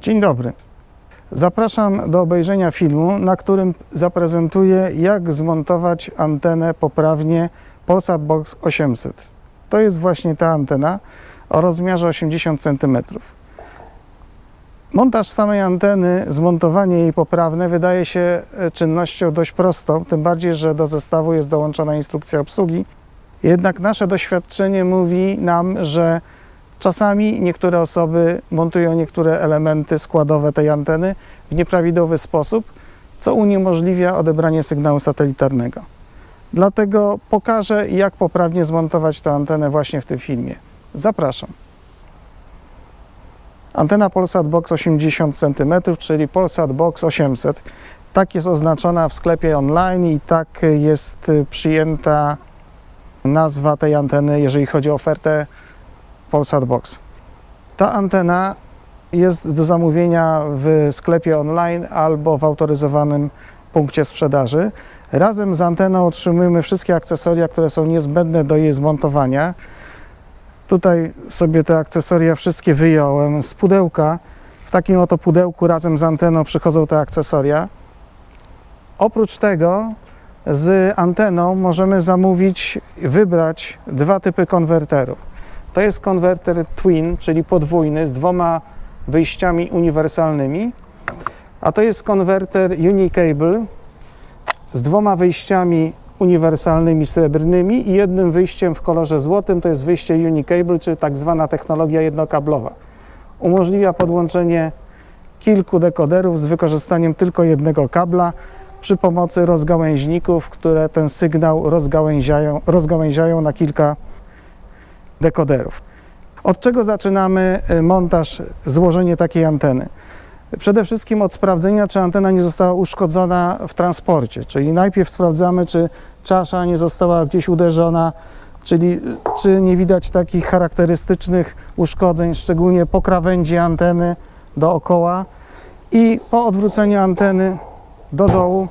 Dzień dobry. Zapraszam do obejrzenia filmu, na którym zaprezentuję, jak zmontować antenę poprawnie Polsat Box 800. To jest właśnie ta antena o rozmiarze 80 cm. Montaż samej anteny, zmontowanie jej poprawne wydaje się e, czynnością dość prostą, tym bardziej, że do zestawu jest dołączona instrukcja obsługi. Jednak nasze doświadczenie mówi nam, że Czasami niektóre osoby montują niektóre elementy składowe tej anteny w nieprawidłowy sposób, co uniemożliwia odebranie sygnału satelitarnego. Dlatego pokażę, jak poprawnie zmontować tę antenę właśnie w tym filmie. Zapraszam. Antena Polsat Box 80 cm, czyli Polsat Box 800. Tak jest oznaczona w sklepie online i tak jest przyjęta nazwa tej anteny, jeżeli chodzi o ofertę Polsat Box. Ta antena jest do zamówienia w sklepie online albo w autoryzowanym punkcie sprzedaży. Razem z anteną otrzymujemy wszystkie akcesoria, które są niezbędne do jej zmontowania. Tutaj sobie te akcesoria wszystkie wyjąłem z pudełka. W takim oto pudełku razem z anteną przychodzą te akcesoria. Oprócz tego z anteną możemy zamówić, wybrać dwa typy konwerterów. To jest konwerter twin, czyli podwójny z dwoma wyjściami uniwersalnymi, a to jest konwerter unicable z dwoma wyjściami uniwersalnymi srebrnymi i jednym wyjściem w kolorze złotym, to jest wyjście unicable, czyli tak zwana technologia jednokablowa. Umożliwia podłączenie kilku dekoderów z wykorzystaniem tylko jednego kabla przy pomocy rozgałęźników, które ten sygnał rozgałęziają, rozgałęziają na kilka dekoderów. Od czego zaczynamy y, montaż, złożenie takiej anteny? Przede wszystkim od sprawdzenia, czy antena nie została uszkodzona w transporcie, czyli najpierw sprawdzamy, czy czasza nie została gdzieś uderzona, czyli y, czy nie widać takich charakterystycznych uszkodzeń, szczególnie po krawędzi anteny dookoła i po odwróceniu anteny do dołu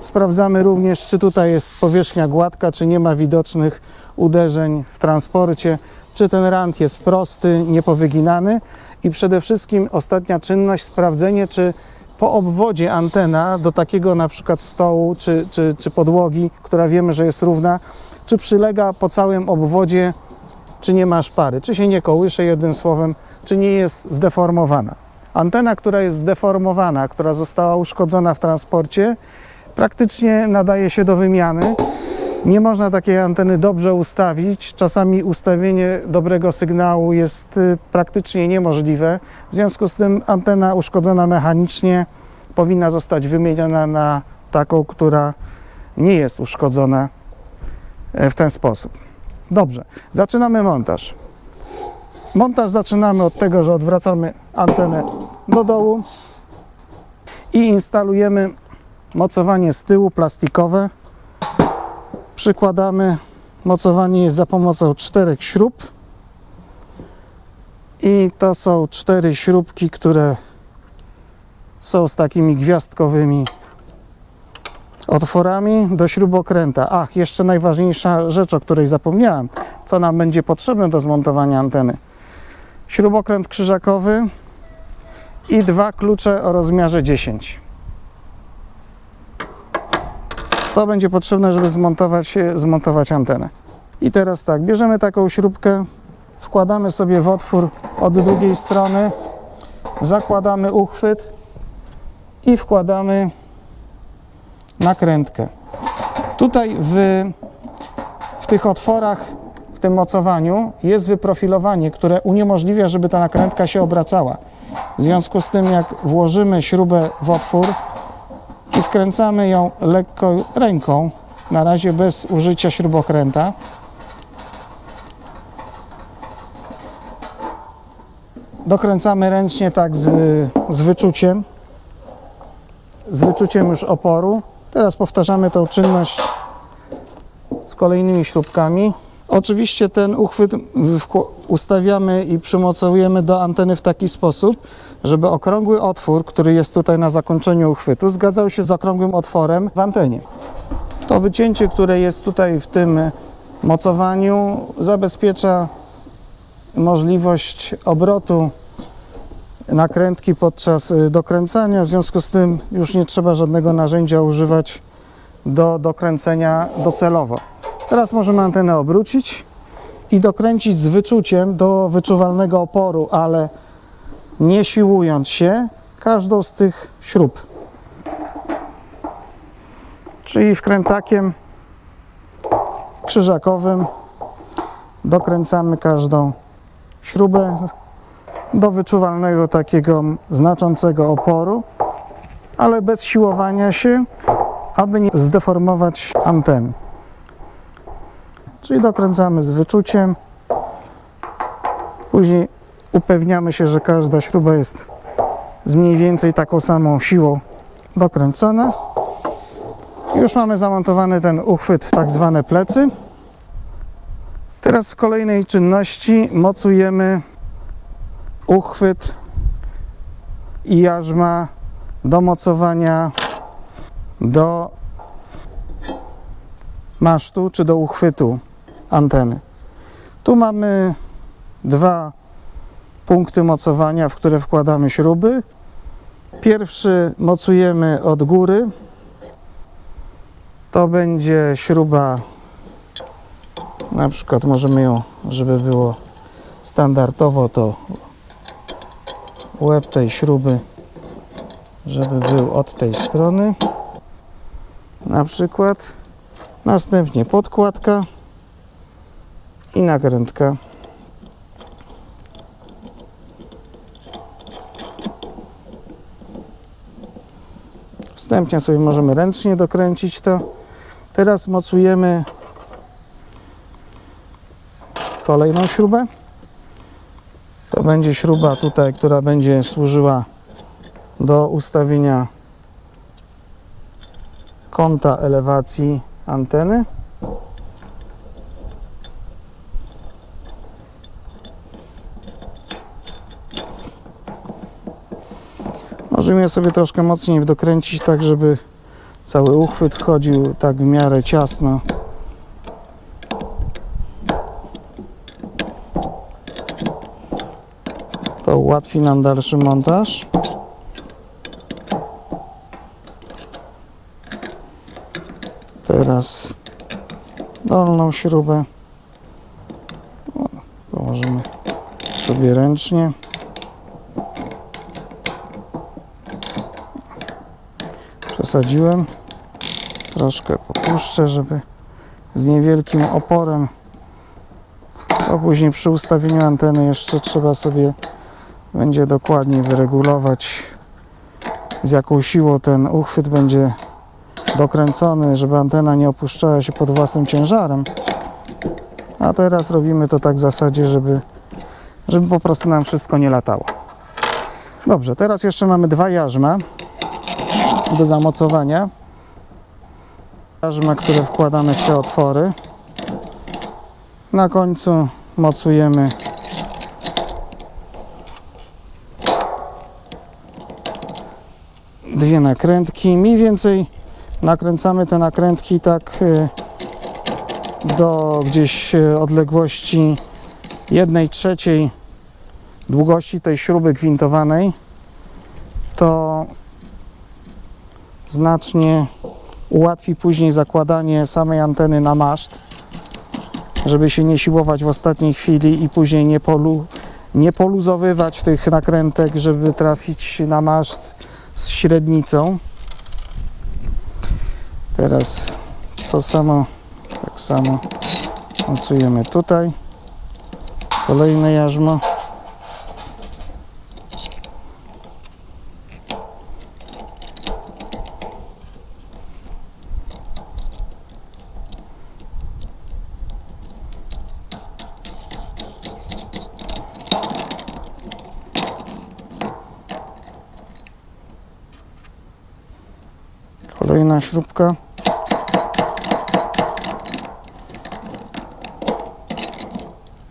Sprawdzamy również, czy tutaj jest powierzchnia gładka, czy nie ma widocznych uderzeń w transporcie, czy ten rand jest prosty, niepowyginany i przede wszystkim ostatnia czynność, sprawdzenie, czy po obwodzie antena do takiego na przykład stołu czy, czy, czy podłogi, która wiemy, że jest równa, czy przylega po całym obwodzie, czy nie ma szpary, czy się nie kołysze jednym słowem, czy nie jest zdeformowana. Antena, która jest zdeformowana, która została uszkodzona w transporcie, praktycznie nadaje się do wymiany. Nie można takiej anteny dobrze ustawić. Czasami ustawienie dobrego sygnału jest y, praktycznie niemożliwe. W związku z tym antena uszkodzona mechanicznie powinna zostać wymieniona na taką, która nie jest uszkodzona e, w ten sposób. Dobrze, zaczynamy montaż. Montaż zaczynamy od tego, że odwracamy antenę do dołu i instalujemy mocowanie z tyłu plastikowe. Przykładamy. Mocowanie jest za pomocą czterech śrub. I to są cztery śrubki, które są z takimi gwiazdkowymi otworami do śrubokręta. Ach, jeszcze najważniejsza rzecz, o której zapomniałem. Co nam będzie potrzebne do zmontowania anteny? Śrubokręt krzyżakowy i dwa klucze o rozmiarze 10. To będzie potrzebne, żeby zmontować, zmontować antenę. I teraz tak, bierzemy taką śrubkę, wkładamy sobie w otwór od drugiej strony, zakładamy uchwyt i wkładamy nakrętkę. Tutaj w, w tych otworach, w tym mocowaniu jest wyprofilowanie, które uniemożliwia, żeby ta nakrętka się obracała. W związku z tym, jak włożymy śrubę w otwór, i wkręcamy ją lekko ręką, na razie bez użycia śrubokręta. Dokręcamy ręcznie tak z, z wyczuciem, z wyczuciem już oporu. Teraz powtarzamy tą czynność z kolejnymi śrubkami. Oczywiście ten uchwyt ustawiamy i przymocowujemy do anteny w taki sposób, żeby okrągły otwór, który jest tutaj na zakończeniu uchwytu, zgadzał się z okrągłym otworem w antenie. To wycięcie, które jest tutaj w tym mocowaniu, zabezpiecza możliwość obrotu nakrętki podczas y, dokręcania, w związku z tym już nie trzeba żadnego narzędzia używać do dokręcenia docelowo. Teraz możemy antenę obrócić i dokręcić z wyczuciem do wyczuwalnego oporu, ale nie siłując się każdą z tych śrub. Czyli wkrętakiem krzyżakowym dokręcamy każdą śrubę do wyczuwalnego takiego znaczącego oporu, ale bez siłowania się, aby nie zdeformować anteny. Czyli dokręcamy z wyczuciem. Później upewniamy się, że każda śruba jest z mniej więcej taką samą siłą dokręcona. Już mamy zamontowany ten uchwyt, tak zwane plecy. Teraz w kolejnej czynności mocujemy uchwyt i jarzma do mocowania do masztu czy do uchwytu anteny. Tu mamy dwa punkty mocowania, w które wkładamy śruby. Pierwszy mocujemy od góry. To będzie śruba, na przykład możemy ją, żeby było standardowo, to łeb tej śruby, żeby był od tej strony. Na przykład. Następnie podkładka i nakrętka. Wstępnie sobie możemy ręcznie dokręcić to. Teraz mocujemy kolejną śrubę. To będzie śruba tutaj, która będzie służyła do ustawienia kąta elewacji anteny. Możemy je sobie troszkę mocniej dokręcić, tak żeby cały uchwyt chodził tak w miarę ciasno. To ułatwi nam dalszy montaż. Teraz dolną śrubę położymy sobie ręcznie. Przesadziłem. Troszkę popuszczę, żeby z niewielkim oporem. A później przy ustawieniu anteny jeszcze trzeba sobie będzie dokładnie wyregulować z jaką siłą ten uchwyt będzie dokręcony, żeby antena nie opuszczała się pod własnym ciężarem. A teraz robimy to tak w zasadzie, żeby, żeby po prostu nam wszystko nie latało. Dobrze, teraz jeszcze mamy dwa jarzma do zamocowania. Jarzma, które wkładamy w te otwory. Na końcu mocujemy dwie nakrętki. Mniej więcej nakręcamy te nakrętki tak y, do gdzieś y, odległości 1 trzeciej długości tej śruby gwintowanej. To znacznie ułatwi później zakładanie samej anteny na maszt, żeby się nie siłować w ostatniej chwili i później nie, polu, nie poluzowywać tych nakrętek, żeby trafić na maszt z średnicą. Teraz to samo, tak samo mocujemy tutaj. Kolejne jarzmo. Śrubka.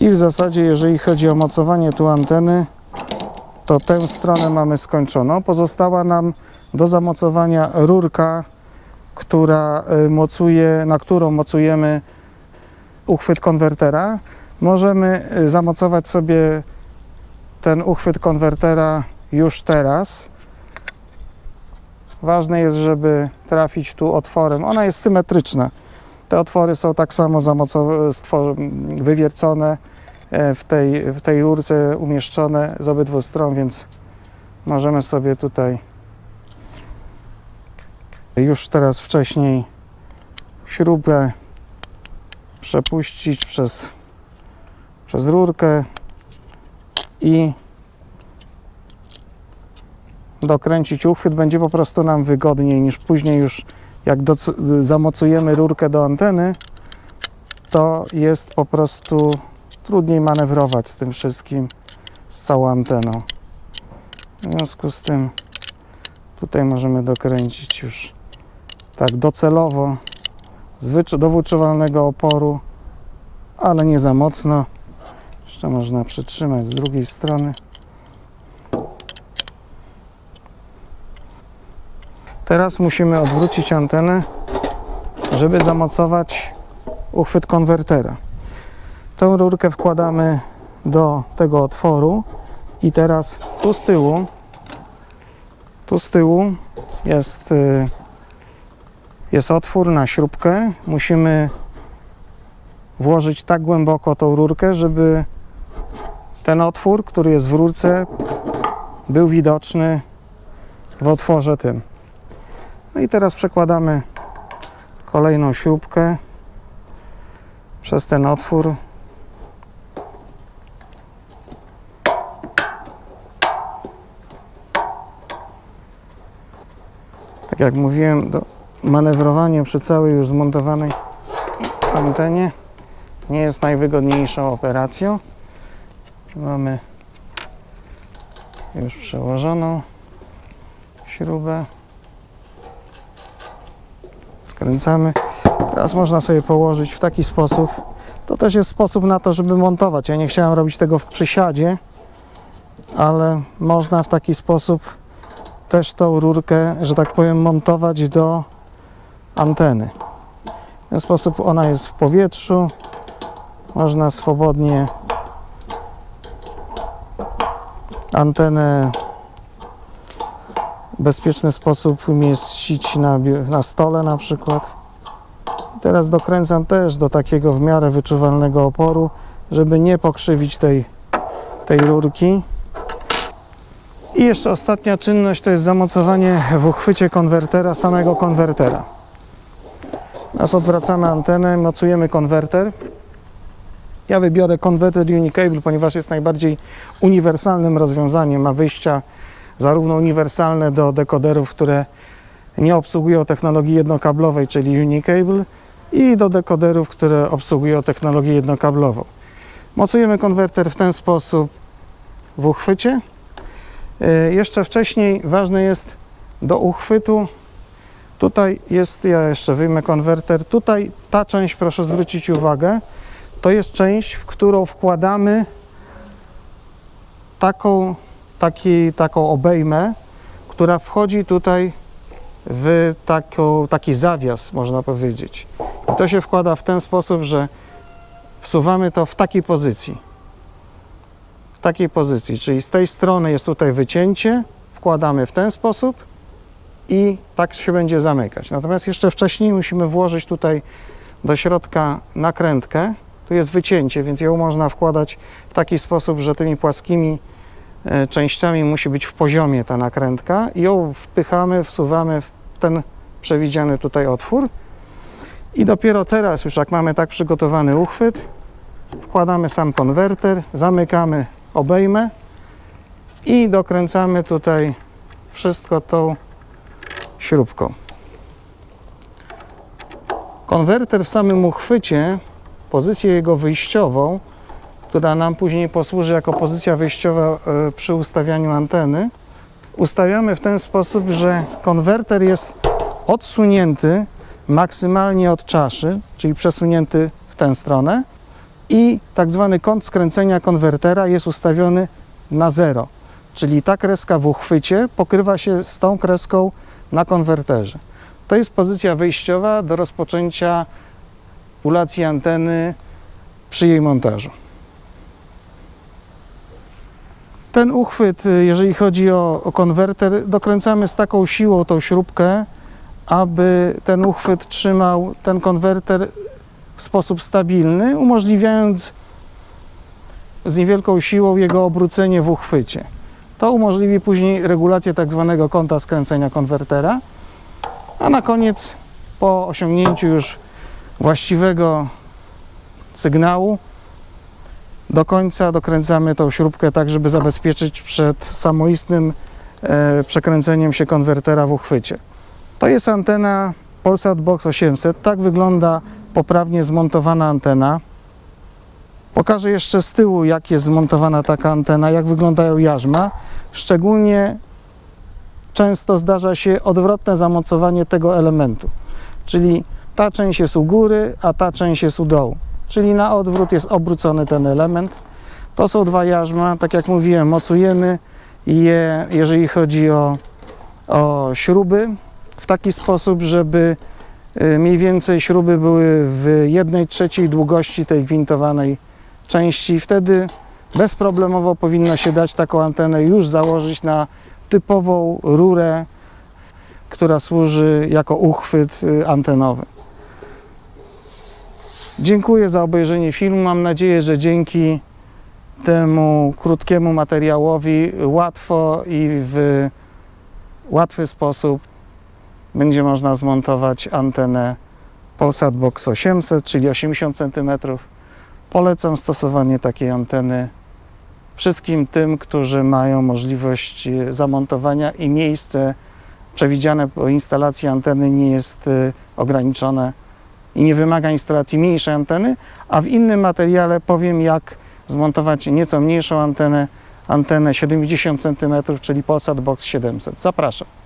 I w zasadzie, jeżeli chodzi o mocowanie tu anteny, to tę stronę mamy skończoną. Pozostała nam do zamocowania rurka, która y, mocuje, na którą mocujemy uchwyt konwertera. Możemy y, zamocować sobie ten uchwyt konwertera już teraz. Ważne jest, żeby trafić tu otworem. Ona jest symetryczna. Te otwory są tak samo wywiercone e, w tej, w tej rurce umieszczone z obydwu stron, więc możemy sobie tutaj już teraz wcześniej śrubę przepuścić przez, przez rurkę i dokręcić uchwyt. Będzie po prostu nam wygodniej niż później już jak zamocujemy rurkę do anteny, to jest po prostu trudniej manewrować z tym wszystkim, z całą anteną. W związku z tym tutaj możemy dokręcić już tak docelowo z wyczu- do wyczuwalnego oporu, ale nie za mocno. Jeszcze można przytrzymać z drugiej strony. Teraz musimy odwrócić antenę, żeby zamocować uchwyt konwertera. Tą rurkę wkładamy do tego otworu i teraz tu z tyłu, tu z tyłu jest, y, jest otwór na śrubkę. Musimy włożyć tak głęboko tą rurkę, żeby ten otwór, który jest w rurce, był widoczny w otworze tym. No i teraz przekładamy kolejną śrubkę przez ten otwór. Tak jak mówiłem, do manewrowanie przy całej już zmontowanej antenie nie jest najwygodniejszą operacją. Mamy już przełożoną śrubę. Skręcamy. Teraz można sobie położyć w taki sposób. To też jest sposób na to, żeby montować. Ja nie chciałem robić tego w przysiadzie, ale można w taki sposób też tą rurkę, że tak powiem, montować do anteny. W ten sposób ona jest w powietrzu. Można swobodnie antenę bezpieczny sposób umieścić na, na stole na przykład. I teraz dokręcam też do takiego w miarę wyczuwalnego oporu, żeby nie pokrzywić tej, tej rurki. I jeszcze ostatnia czynność to jest zamocowanie w uchwycie konwertera, samego konwertera. Teraz odwracamy antenę, mocujemy konwerter. Ja wybiorę konwerter Unicable, ponieważ jest najbardziej uniwersalnym rozwiązaniem. Ma wyjścia zarówno uniwersalne do dekoderów, które nie obsługują technologii jednokablowej, czyli Unicable, i do dekoderów, które obsługują technologię jednokablową. Mocujemy konwerter w ten sposób w uchwycie. E, Jeszcze wcześniej ważne jest do uchwytu. Tutaj jest, ja jeszcze wyjmę konwerter. Tutaj ta część, proszę zwrócić uwagę, to jest część, w którą wkładamy taką, taki, taką obejmę, która wchodzi tutaj w taką, taki zawias, można powiedzieć. I to się wkłada w ten sposób, że wsuwamy to w takiej pozycji. W takiej pozycji, czyli z tej strony jest tutaj wycięcie, wkładamy w ten sposób i tak się będzie zamykać. Natomiast jeszcze wcześniej musimy włożyć tutaj do środka nakrętkę. Tu jest wycięcie, więc ją można wkładać w taki sposób, że tymi płaskimi częściami musi być w poziomie ta nakrętka i ją wpychamy, wsuwamy w ten przewidziany tutaj otwór. I dopiero teraz, już jak mamy tak przygotowany uchwyt, wkładamy sam konwerter, zamykamy obejmę i dokręcamy tutaj wszystko tą śrubką. Konwerter w samym uchwycie, pozycję jego wyjściową, która nam później posłuży jako pozycja wyjściowa e, przy ustawianiu anteny, ustawiamy w ten sposób, że konwerter jest odsunięty maksymalnie od czaszy, czyli przesunięty w tę stronę i tak zwany kąt skręcenia konwertera jest ustawiony na zero, czyli ta kreska w uchwycie pokrywa się z tą kreską na konwerterze. To jest pozycja wyjściowa do rozpoczęcia ulacji anteny przy jej montażu. Ten uchwyt, y, jeżeli chodzi o, o konwerter, dokręcamy z taką siłą tą śrubkę, aby ten uchwyt trzymał ten konwerter w sposób stabilny, umożliwiając z niewielką siłą jego obrócenie w uchwycie. To umożliwi później regulację tak zwanego kąta skręcenia konwertera, a na koniec po osiągnięciu już właściwego sygnału do końca dokręcamy tą śrubkę tak, żeby zabezpieczyć przed samoistnym e, przekręceniem się konwertera w uchwycie. To jest antena Polsat Box 800. Tak wygląda poprawnie zmontowana antena. Pokażę jeszcze z tyłu, jak jest zmontowana taka antena, jak wyglądają jarzma. Szczególnie często zdarza się odwrotne zamocowanie tego elementu. Czyli ta część jest u góry, a ta część jest u dołu. Czyli na odwrót jest obrócony ten element. To są dwa jarzma, tak jak mówiłem, mocujemy je, jeżeli chodzi o, o śruby, w taki sposób, żeby y, mniej więcej śruby były w 1 trzeciej długości tej gwintowanej części. Wtedy bezproblemowo powinno się dać taką antenę już założyć na typową rurę, która służy jako uchwyt y, antenowy. Dziękuję za obejrzenie filmu. Mam nadzieję, że dzięki temu krótkiemu materiałowi łatwo i w łatwy sposób będzie można zmontować antenę Polsat Box 800, czyli 80 cm. Polecam stosowanie takiej anteny wszystkim tym, którzy mają możliwość zamontowania i miejsce przewidziane po instalacji anteny nie jest e, ograniczone i nie wymaga instalacji mniejszej anteny, a w innym materiale powiem jak zmontować nieco mniejszą antenę, antenę 70 cm, czyli Polsat Box 700. Zapraszam.